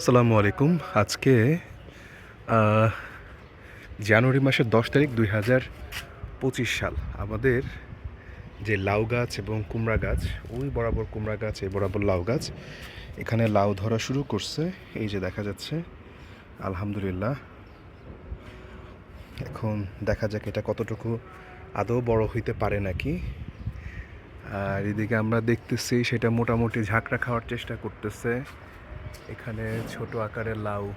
আসসালামু আলাইকুম। আজকে জানুয়ারি মাসের দশ তারিখ দুই হাজার পঁচিশ সাল। আমাদের যে লাউ গাছ এবং কুমড়া গাছ, ওই বরাবর কুমড়া গাছ, এই বরাবর লাউ গাছ, এখানে লাউ ধরা শুরু করছে। এই যে দেখা যাচ্ছে, আলহামদুলিল্লাহ। এখন দেখা যাক এটা কতটুকু আদৌ বড় হইতে পারে নাকি। আর এদিকে আমরা দেখতেছি, সেটা মোটামুটি ঝাঁকড়া খাওয়ার চেষ্টা করতেছে। এখানে ছোট আকারের লাউ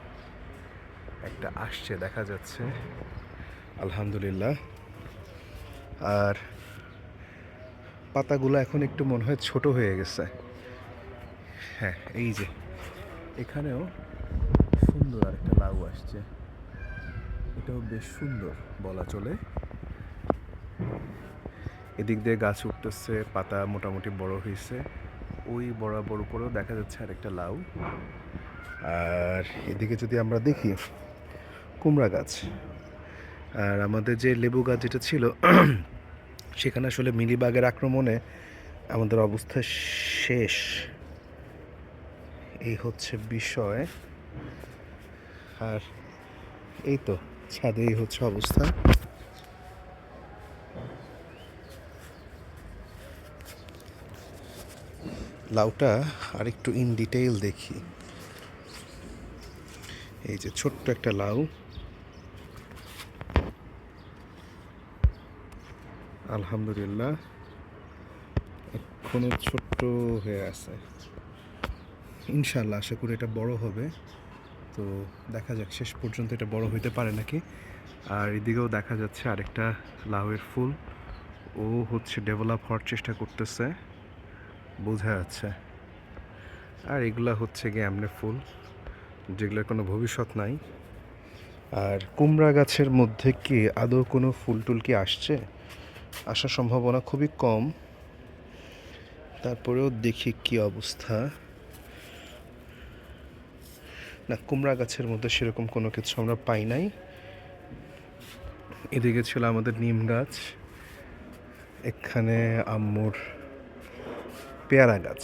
একটা আসছে, দেখা যাচ্ছে। আলহামদুলিল্লাহ। আর পাতাগুলো এখন একটু মনে হয় ছোট হয়ে গেছে। হ্যাঁ এই যে। এখানেও সুন্দর আরেকটা লাউ আসছে। এটাও বেশ সুন্দর বলা চলে। এদিক দিয়ে গাছ উঠতেছে, পাতা মোটামুটি বড় হয়েছে। ওই বরাবর উপরেও দেখা যাচ্ছে আরেকটা লাউ। আর এদিকে যদি আমরা দেখি, কুমড়া গাছ। আর আমাদের যে লেবু গাছ যেটা ছিল, সেখানে আসলে মিলিবাগের আক্রমণে আমাদের অবস্থা শেষ। এই হচ্ছে বিষয়। আর এই তো, ছাদে এই হচ্ছে অবস্থা। লাউটা আর একটু ইন ডিটেইল দেখি। এই যে ছোট্ট একটা লাউ। আলহামদুলিল্লাহ, এখনও ছোট্ট হয়ে আছে। ইনশাল্লাহ আশা করি এটা বড় হবে। তো দেখা যাক, শেষ পর্যন্ত এটা বড় হইতে পারে নাকি। আর এদিকেও দেখা যাচ্ছে আরেকটা লাউয়ের ফুল। ও হচ্ছে ডেভেলপ হওয়ার চেষ্টা করতেছে। বোঝা যাচ্ছে। আর এগুলা হচ্ছে গিয়ে এমনি ফুল, যেগুলোর কোনো ভবিষ্যৎ নাই। আর কুমড়া গাছের মধ্যে কি আদৌ কোনো ফুল টুল কি আসছে? আসার সম্ভাবনা খুবই কম। তারপরেও দেখি কি অবস্থা। না, কুমড়া গাছের মধ্যে সেরকম কোনো কিছু আমরা পাই নাই। এদিকে ছিল আমাদের নিম গাছ। এখানে আম্মুর পেয়ারা গাছ